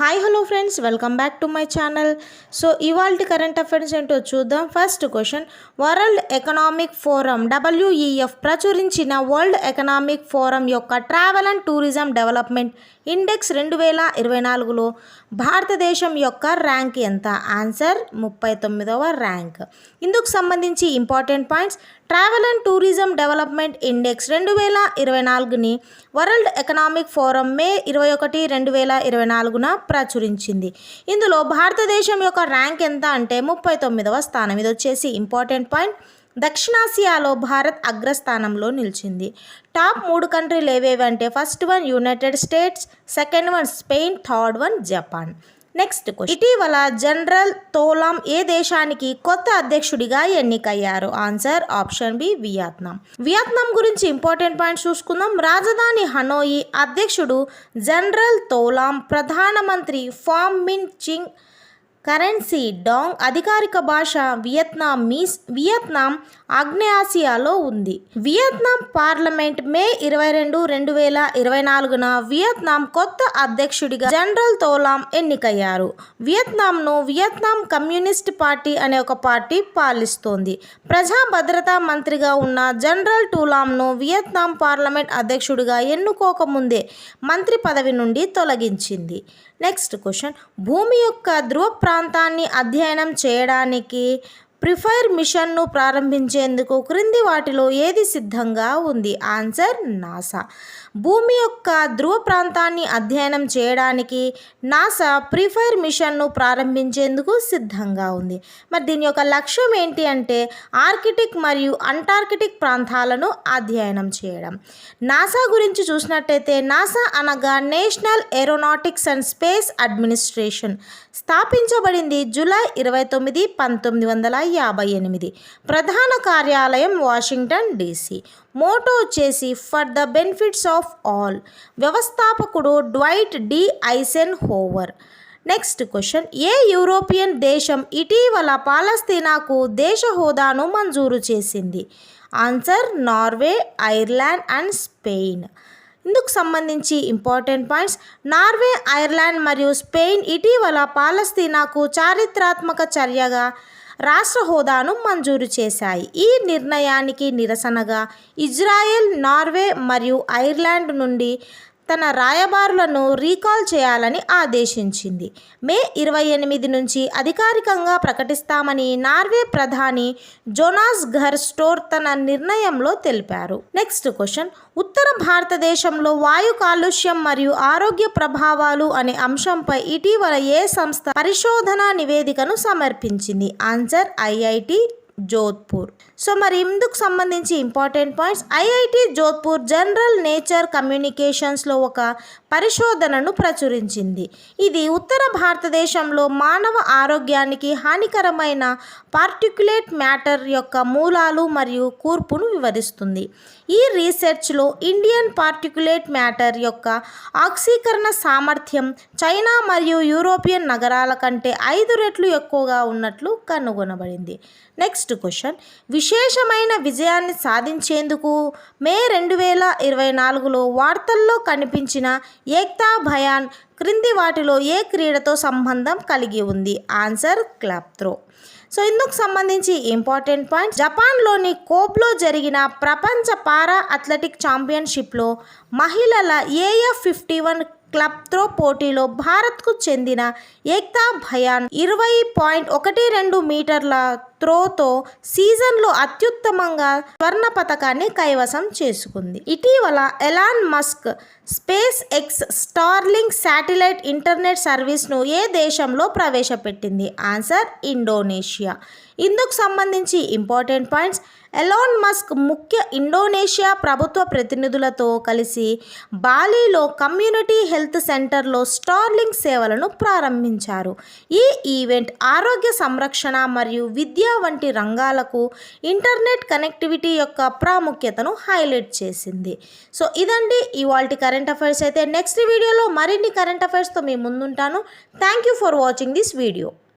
Hi hello friends welcome back to my channel so ఇవాళ current affairs ఏంటో చూద్దాం. First question world economic forum WEF ప్రచురించిన world economic forum యొక్క travel and tourism development index రెండు వేల ఇరవై నాలుగులో భారతదేశం యొక్క ర్యాంక్ ఎంత? ఆన్సర్ ముప్పై తొమ్మిదవ ర్యాంక్ ఇందుకు సంబంధించి important points travel and tourism development index రెండు వేల ఇరవై నాలుగుని వరల్డ్ ఎకనామిక్ ఫోరం మే ఇరవై ఒకటి రెండు వేల ఇరవై నాలుగున ప్రచురించింది. ఇందులో భారతదేశం యొక్క ర్యాంక్ ఎంత అంటే ముప్పై తొమ్మిదవ స్థానం. ఇది వచ్చేసి ఇంపార్టెంట్ పాయింట్. దక్షిణాసియాలో భారత్ అగ్రస్థానంలో నిలిచింది. టాప్ మూడు కంట్రీలు ఏవేవి అంటే first one United States second one Spain third one Japan. Next question ఇటీవల జనరల్ తోలాం ఏ దేశానికి కొత్త అధ్యక్షుడిగా ఎన్నికయ్యారు? Answer option B Vietnam Vietnam గురించి ఇంపార్టెంట్ పాయింట్స్ చూసుకుందాం. రాజధాని హనోయి అధ్యక్షుడు జనరల్ తోలాం ప్రధానమంత్రి Pham Minh Chinh currency dong అధికారిక భాష వియత్నాం మీస్ వియత్నాం ఆగ్నేయాసియాలో ఉంది. వియత్నాం పార్లమెంట్ మే ఇరవై రెండు రెండు వేల ఇరవై నాలుగున వియత్నాం కొత్త అధ్యక్షుడిగా జనరల్ తోలాం ఎన్నికయ్యారు. వియత్నాంను వియత్నాం కమ్యూనిస్ట్ పార్టీ అనే ఒక పార్టీ పాలిస్తోంది. ప్రజా భద్రతా మంత్రిగా ఉన్న జనరల్ టూలాంను వియత్నాం పార్లమెంట్ అధ్యక్షుడిగా ఎన్నుకోకముందే మంత్రి పదవి నుండి తొలగించింది. నెక్స్ట్ క్వశ్చన్ భూమి యొక్క ధ్రువ ప్రాంతాన్ని అధ్యయనం చేయడానికి ప్రిఫైర్ మిషన్ను ప్రారంభించేందుకు క్రింది వాటిలో ఏది సిద్ధంగా ఉంది? Answer NASA. భూమి యొక్క ధ్రువ ప్రాంతాన్ని అధ్యయనం చేయడానికి నాసా ప్రిఫైర్ మిషన్ను ప్రారంభించేందుకు సిద్ధంగా ఉంది. మరి దీని యొక్క లక్ష్యం ఏంటి అంటే ఆర్కిటిక్ మరియు అంటార్కిటిక్ ప్రాంతాలను అధ్యయనం చేయడం. నాసా గురించి చూసినట్టయితే నాసా అనగా national aeronautics and space administration. స్థాపించబడింది జూలై ఇరవై తొమ్మిది పంతొమ్మిది వందల యాభై ఎనిమిది. ప్రధాన కార్యాలయం వాషింగ్టన్ డీసీ. మోటో వచ్చేసి for the benefits of all. వ్యవస్థాపకుడు Dwight D Eisenhower next question. ఏ యూరోపియన్ దేశం ఇటీవల పాలస్తీనాకు దేశ హోదాను మంజూరు చేసింది? Answer. Norway Ireland and Spain. ఇందుకు సంబంధించి ఇంపార్టెంట్ పాయింట్స్. నార్వే ఐర్లాండ్ మరియు స్పెయిన్ ఇటీవల పాలస్తీనాకు చారిత్రాత్మక చర్యగా రాష్ట్ర హోదాను మంజూరు చేశాయి. ఈ నిర్ణయానికి నిరసనగా ఇజ్రాయెల్ నార్వే మరియు ఐర్లాండ్ నుండి తన రాయబారులను రీకాల్ చేయాలని ఆదేశించింది. మే ఇరవై ఎనిమిది నుంచి అధికారికంగా ప్రకటిస్తామని నార్వే ప్రధాని జోనాస్ ఘర్ స్టోర్ తన నిర్ణయంలో తెలిపారు. Next question. ఉత్తర భారతదేశంలో వాయు కాలుష్యం మరియు ఆరోగ్య ప్రభావాలు అనే అంశంపై ఇటీవల ఏ సంస్థ పరిశోధన నివేదికను సమర్పించింది? Answer IIT Jodhpur. సో మరి ఇందుకు సంబంధించి important points. IIT Jodhpur journal nature కమ్యూనికేషన్స్లో ఒక పరిశోధనను ప్రచురించింది. ఇది ఉత్తర భారతదేశంలో మానవ ఆరోగ్యానికి హానికరమైన పార్టిక్యులేట్ మ్యాటర్ యొక్క మూలాలు మరియు కూర్పును వివరిస్తుంది. ఈ రీసెర్చ్లో ఇండియన్ పార్టిక్యులేట్ మ్యాటర్ యొక్క ఆక్సీకరణ సామర్థ్యం చైనా మరియు యూరోపియన్ నగరాల కంటే ఐదు రెట్లు ఎక్కువగా ఉన్నట్లు కనుగొనబడింది. Next question. విశేషమైన విజయాన్ని సాధించేందుకు మే రెండు వేల ఇరవై నాలుగులో వార్తల్లో కనిపించిన ఏక్తా భయాన్ క్రింది వాటిలో ఏ క్రీడతో సంబంధం కలిగి ఉంది? Answer club throw. సో ఇందుకు సంబంధించి ఇంపార్టెంట్ పాయింట్ జపాన్లోని కోప్లో జరిగిన ప్రపంచ పారా అథ్లెటిక్ ఛాంపియన్షిప్లో మహిళల AF fifty one club throw పోటీలో భారత్కు చెందిన ఏక్తా భయాన్ ఇరవై పాయింట్ ఒకటి రెండు మీటర్ల త్రోతో సీజన్లో అత్యుత్తమంగా స్వర్ణ పథకాన్ని కైవసం చేసుకుంది. ఇటీవల Elon Musk SpaceX Starlink satellite internet సర్వీస్ను ఏ దేశంలో ప్రవేశపెట్టింది? Answer Indonesia. ఇందుకు సంబంధించి ఇంపార్టెంట్ పాయింట్స్. ఎలాన్ మస్క్ ముఖ్య ఇండోనేషియా ప్రభుత్వ ప్రతినిధులతో కలిసి బాలీలో కమ్యూనిటీ హెల్త్ సెంటర్లో స్టార్లింగ్ సేవలను ప్రారంభించారు. ఈ ఈవెంట్ ఆరోగ్య సంరక్షణ మరియు విద్య వంటి రంగాలకు ఇంటర్నెట్ కనెక్టివిటీ యొక్క ప్రాముఖ్యతను హైలైట్ చేసింది. సో ఇదండి ఇవాల్టి కరెంట్ అఫైర్స్. అయితే నెక్స్ట్ వీడియోలో మరిన్ని కరెంట్ అఫైర్స్తో మీ ముందుంటాను. Thank you for watching this video.